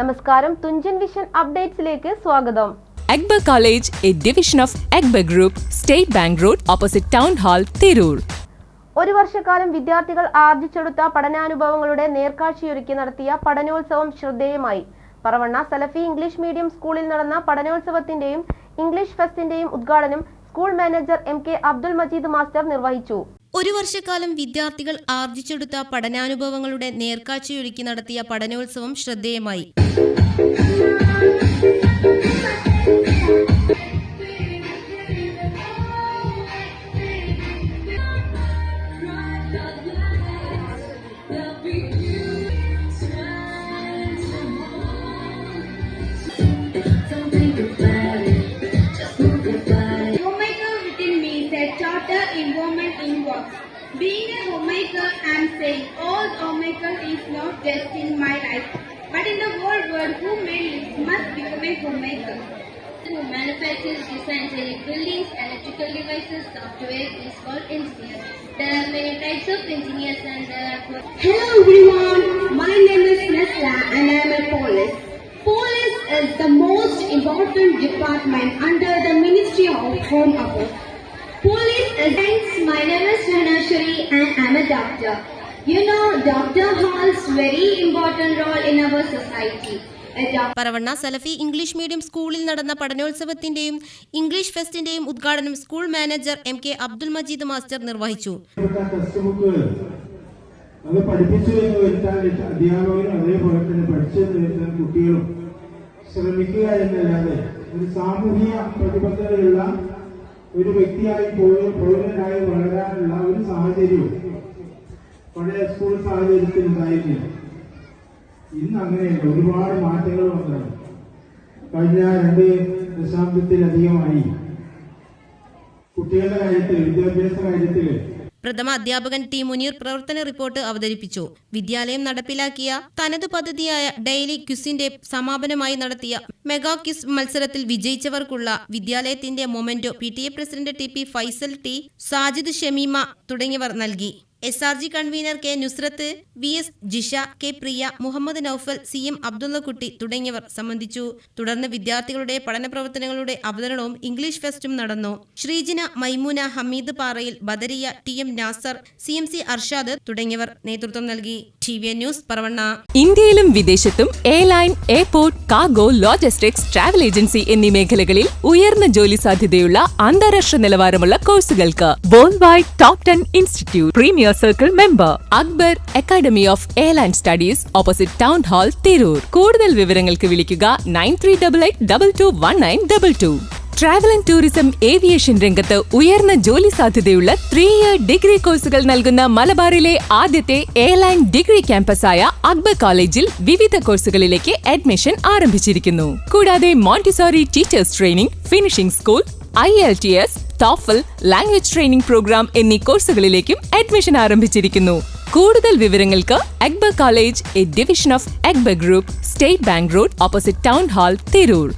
നമസ്കാരം തുഞ്ചൻ വിഷൻ അപ്ഡേറ്റ്സിലേക്ക് സ്വാഗതം. Akbar college A division of Akbar group state bank road opposite town hall Tirur. ഒരു വർഷക്കാലം വിദ്യാർത്ഥികൾ ആർജിച്ചെടുത്ത പഠനാനുഭവങ്ങളുടെ നേർക്കാഴ്ചയൊരുക്കി നടത്തിയ പഠനോത്സവം ശ്രദ്ധേയമായി. പറവണ്ണ സലഫി ഇംഗ്ലീഷ് മീഡിയം സ്കൂളിൽ നടന്ന പഠനോത്സവത്തിന്റെയും ഇംഗ്ലീഷ് ഫെസ്റ്റിന്റെയും ഉദ്ഘാടനം school manager M K Abdul Majeed master നിർവഹിച്ചു. ഒരു വർഷക്കാലം വിദ്യാർത്ഥികൾ ആർജിച്ചെടുത്ത പഠനാനുഭവങ്ങളുടെ നേർക്കാഴ്ചയൊരുക്കി നടത്തിയ പഠനോത്സവം ശ്രദ്ധേയമായി. Woman in works. Being a homemaker, I'm saying all homemaker is not just in my life, but in the whole world who it must become a homemaker. who manufactures, designs buildings, electrical devices, software is called engineer. There are many types of engineers and there are Hello everyone, my name is Nesla and I am a police. Police is the most important department under the Ministry of Home Affairs. Police Thanks, my name is Dhanashri and I am a doctor. You know, doctor has very important role in our society. Paravanna Salafi English medium സ്കൂളിൽ നടന്ന പഠനോത്സവത്തിന്റെയും English ഫെസ്റ്റിന്റെയും ഉദ്ഘാടനം school manager M K Abdul Majeed master നിർവഹിച്ചു അത് പഠിപ്പിച്ചു എന്ന് വരുത്താൻ അധ്യാപകരും അതേപോലെ തന്നെ പഠിച്ചു വരുത്താൻ കുട്ടികളും ശ്രമിക്കുക എന്നല്ലാതെ ഒരു സാമൂഹിക പ്രതിബദ്ധതയുള്ള ഒരു വ്യക്തിയായി പോയി പൗരനായി വളരാനുള്ള ഒരു സാഹചര്യവും പഴയ സ്കൂൾ സാഹചര്യത്തിൽ ഉണ്ടായിരുന്നില്ല ഇന്ന് അങ്ങനെയല്ല ഒരുപാട് മാറ്റങ്ങൾ വന്നതാണ് കഴിഞ്ഞ രണ്ട് ദശാബ്ദത്തിലധികമായി കുട്ടികളുടെ കാര്യത്തിൽ വിദ്യാഭ്യാസ കാര്യത്തിൽ പ്രഥമ അധ്യാപകൻ ടി മുനീർ പ്രവർത്തന റിപ്പോർട്ട് അവതരിപ്പിച്ചു. വിദ്യാലയം നടപ്പിലാക്കിയ തനത് പദ്ധതിയായ ഡെയിലി ക്യുസിന്റെ സമാപനമായി നടത്തിയ മെഗാ ക്യുസ് മത്സരത്തിൽ വിജയിച്ചവർക്കുള്ള വിദ്യാലയത്തിന്റെ memento P T A president T P Faisal T Sajid Shameema തുടങ്ങിയവർ നൽകി. S R G convener K Nusrath V S Jisha K Priya Muhammad Naufal C M Abdullakutty തുടങ്ങിയവർ സംബന്ധിച്ചു. തുടർന്ന് വിദ്യാർത്ഥികളുടെ പഠന പ്രവർത്തനങ്ങളുടെ അവതരണവും ഇംഗ്ലീഷ് ഫെസ്റ്റും നടന്നു. Sreejina Maimoona Hameed Parayil Badariya T M Nasar C M C Arshad തുടങ്ങിയവർ നേതൃത്വം നൽകി. T V news Paravanna. ഇന്ത്യയിലും വിദേശത്തും airline airport cargo logistics travel agency എന്നീ മേഖലകളിൽ ഉയർന്ന ജോലി സാധ്യതയുള്ള അന്താരാഷ്ട്ര നിലവാരമുള്ള കോഴ്സുകൾക്ക് world wide top ten institute premier circle member Akbar academy of airline studies opposite town hall Tirur കൂടുതൽ വിവരങ്ങൾക്ക് വിളിക്കുക nine three double eight double two one nine double two. Travel and tourism aviation രംഗത്ത് ഉയർന്ന ജോലി സാധ്യതയുള്ള three year degree കോഴ്സുകൾ നൽകുന്ന മലബാറിലെ ആദ്യത്തെ എയർലൈൻ ഡിഗ്രി ക്യാമ്പസായ അക്ബർ കോളേജിൽ വിവിധ കോഴ്സുകളിലേക്ക് അഡ്മിഷൻ ആരംഭിച്ചിരിക്കുന്നു. കൂടാതെ Montessori teachers training finishing school I L T S TOEFL language training program എന്നീ കോഴ്സുകളിലേക്കും അഡ്മിഷൻ ആരംഭിച്ചിരിക്കുന്നു. കൂടുതൽ വിവരങ്ങൾക്ക് Akbar college A division of Akbar group state bank road opposite town hall Tirur.